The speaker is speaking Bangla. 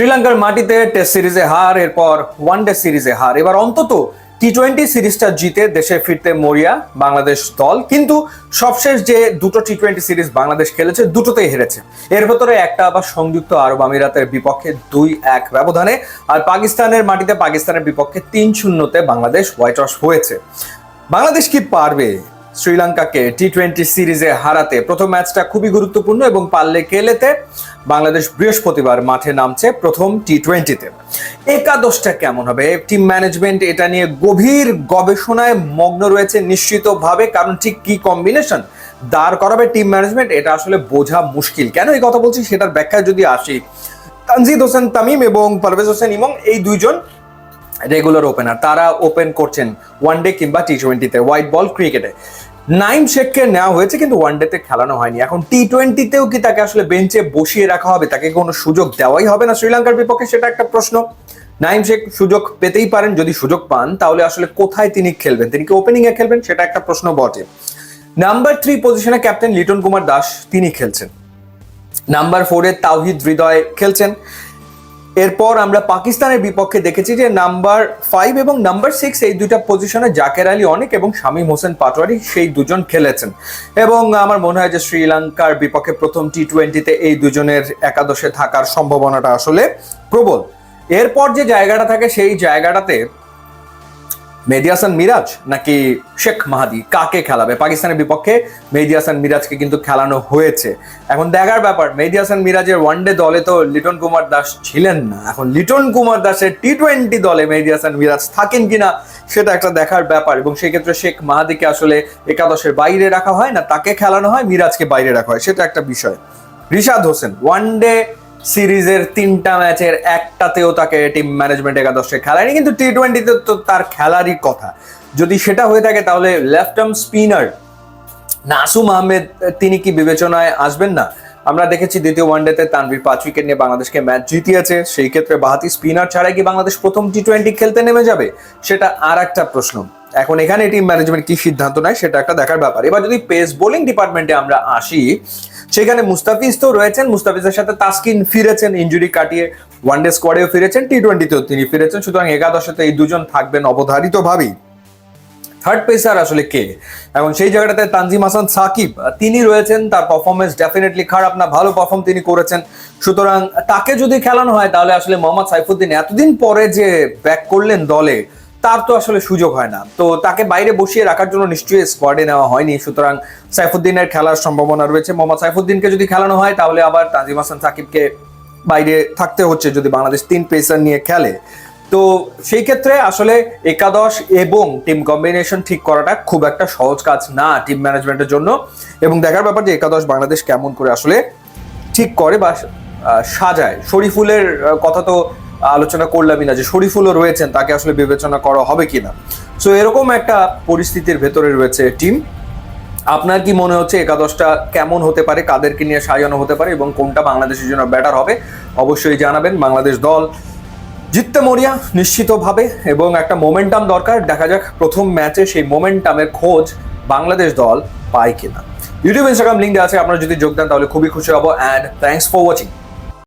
শ্রীলঙ্কার মাটিতে টেস্ট সিরিজে হার, এরপর ওয়ান ডে সিরিজে হার। এবার অন্তত টি টোয়েন্টি সিরিজটা জিতে দেশে ফিরতে মরিয়া বাংলাদেশ দল। কিন্তু সবশেষ যে দুটো টি টোয়েন্টি সিরিজ বাংলাদেশ খেলেছে, দুটোতেই হেরেছে। এর ভেতরে একটা আবার সংযুক্ত আরব আমিরাতের বিপক্ষে দুই এক ব্যবধানে, আর পাকিস্তানের মাটিতে পাকিস্তানের বিপক্ষে তিন শূন্যতে বাংলাদেশ হোয়াইট ওয়াশ হয়েছে। বাংলাদেশ কি পারবে? শ্রীলঙ্কাকে টি টোয়েন্টি সিরিজে হারাতে প্রথম ম্যাচটা খুবই গুরুত্বপূর্ণ এবং পারলে কেলেতে বাংলাদেশ বৃহস্পতিবার মাঠে নামছে প্রথম টি টোয়েন্টিতে একাদশটা কেমন হবে? টিম ম্যানেজমেন্ট এটা নিয়ে গভীর গবেষণায় মগ্ন রয়েছে নিশ্চিতভাবে, কারণ ঠিক কি কম্বিনেশন দাঁড় করাবে টিম ম্যানেজমেন্ট এটা আসলে বোঝা মুশকিল। কেন এই কথা বলছি সেটার ব্যাখ্যায় যদি আসি, তানজিদ হোসেন তামিম এবং পারভেজ হোসেন ইমং এই দুইজন রেগুলার ওপেনার তারা ওপেন করছেন ওয়ান ডে কিংবা টি টোয়েন্টিতে হোয়াইট বল ক্রিকেটে নাইম শেখকে নেওয়া হয়েছে, কিন্তু ওয়ান ডেতে খেলানো হয়নি। এখন টি টোয়েন্টিতেও কি তাকে আসলে বেঞ্চে বসিয়ে রাখা হবে? তাকে কোনো সুযোগ দেওয়াই হবে না শ্রীলঙ্কার বিপক্ষে? সেটা একটা প্রশ্ন। নাইম শেখ সুযোগ পেতেই পারেন, যদি সুযোগ পান, তাহলে আসলে কোথায় তিনি খেলবেন? তিনি কি ওপেনিং এ খেলবেন? সেটা একটা প্রশ্ন বটে। নাম্বার থ্রি পজিশনে ক্যাপ্টেন লিটন কুমার দাস, তিনি খেলছেন। নাম্বার ফোরে তাওহিদ হৃদয় খেলছেন। এরপর আমরা পাকিস্তানের বিপক্ষে দেখেছি যে নাম্বার ফাইভ এবং নাম্বার সিক্স এই দুইটা পজিশনে জাকের আলী অনেক এবং শামীম হোসেন পাটোয়ারি সেই দুজন খেলেছেন। এবং আমার মনে হয় যে শ্রীলঙ্কার বিপক্ষে প্রথম টি টোয়েন্টিতে এই দুজনের একাদশে থাকার সম্ভাবনাটা আসলে প্রবল। এরপর যে জায়গাটা থাকে সেই জায়গাটাতে মেহেদি হাসান মিরাজ নাকি শেখ মাহাদি? কাকে খেলাবে? পাকিস্তানের বিপক্ষে মেহেদি হাসান মিরাজকে কিন্তু খেলানো হয়েছে। এখন দেখার ব্যাপার, মেহেদি হাসান মিরাজের ওয়ানডে দলে তো লিটন কুমার দাস ছিলেন না। এখন লিটন কুমার দাসের টি টোয়েন্টি দলে মেহেদি হাসান মিরাজ থাকেন কিনা, সেটা একটা দেখার ব্যাপার। এবং সেই ক্ষেত্রে শেখ মাহাদিকে আসলে একাদশের বাইরে রাখা হয় না, তাকে খেলানো হয়, মিরাজকে বাইরে রাখা হয়, সেটা একটা বিষয়। রিশাদ হোসেন ওয়ানডে সিরিজের তিনটা ম্যাচের একটাতেও তাকে টিম ম্যানেজমেন্ট একাদশে খেলায়নি, কিন্তু টি টোয়েন্টিতে তো তার খেলারই কথা। যদি সেটা হয়ে থাকে, তাহলে left arm spinner Nasum Ahmed, তিনি কি বিবেচনায় আসবেন না? আমরা দেখেছি দ্বিতীয় ওয়ানডেতে তানভীর পাঁচ উইকেট নিয়ে বাংলাদেশকে ম্যাচ জিতিয়েছে। সেই ক্ষেত্রে বাহাতি স্পিনার ছাড়াই কি বাংলাদেশ প্রথম টি টোয়েন্টি খেলতে নেমে যাবে? সেটা আর একটা প্রশ্ন। এখন এখানে টিম ম্যানেজমেন্ট কি সিদ্ধান্ত নেয়, সেটা একটা দেখার ব্যাপার। এবার যদি পেস বোলিং ডিপার্টমেন্টে আমরা আসি সেখানে মুস্তাফিজ তো রয়েছেন। মুস্তাফিজের সাথে তাসকিন ফিরেছেন ইঞ্জুরি কাটিয়ে ওয়ানডে স্কোয়াডেও ফিরেছেন টি টোয়েন্টিতেও তিনি ফিরেছেন। সুতরাং একাদশে এই দুজন থাকবেন অবধারিতভাবেই। থার্ড পেসার আসলে কে? এবং সেই জায়গাটাতে তানজিম হাসান সাকিব, তিনি রয়েছেন, তার পারফরমেন্স ডেফিনেটলি খারাপ না, ভালো পারফর্ম তিনি করেছেন। সুতরাং তাকে যদি খেলানো হয়, তাহলে আসলে মোহাম্মদ সাইফুদ্দিন এতদিন পরে যে ব্যাক করলেন দলে তার তো আসলে সুযোগ হয় না। তো তাকে বাইরে বসিয়ে রাখার জন্য নিশ্চয়ই স্কোয়াডে নেওয়া হয়নি। সুতরাং সাইফুদ্দিনের খেলার সম্ভাবনা রয়েছে। মোহাম্মদ সাইফুদ্দিনকে যদি খেলানো হয়, তাহলে আবার তানজিম হাসান সাকিবকে বাইরে থাকতে হচ্ছে যদি বাংলাদেশ তিন পেসার নিয়ে খেলে। তো সেই ক্ষেত্রে আসলে একাদশ এবং টিম কম্বিনেশন ঠিক করাটা খুব একটা সহজ কাজ না টিম ম্যানেজমেন্টের জন্য। এবং দেখার ব্যাপার যে একাদশ বাংলাদেশ কেমন করে আসলে ঠিক করে বা সাজায়। শরীফুলের কথা তো আলোচনা করলামই না যে শরীফুলও রয়েছেন, তাকে আসলে বিবেচনা করা হবে কিনা সো এরকম একটা পরিস্থিতির ভেতরে রয়েছে টিম। আপনার কি মনে হচ্ছে একাদশটা কেমন হতে পারে, কাদেরকে নিয়ে সাজানো হতে পারে এবং কোনটা বাংলাদেশের জন্য বেটার হবে? অবশ্যই জানাবেন, বাংলাদেশ দল জিততে মরিয়া নিশ্চিতভাবে এবং একটা মোমেন্টাম দরকার। দেখা যাক প্রথম ম্যাচে সেই মোমেন্টামের খোঁজ বাংলাদেশ দল পায় কিনা। ইউটিউব ইনস্টাগ্রাম লিঙ্ক আছে, আপনারা যদি যোগ দেন তাহলে খুবই খুশি হব। And thanks for watching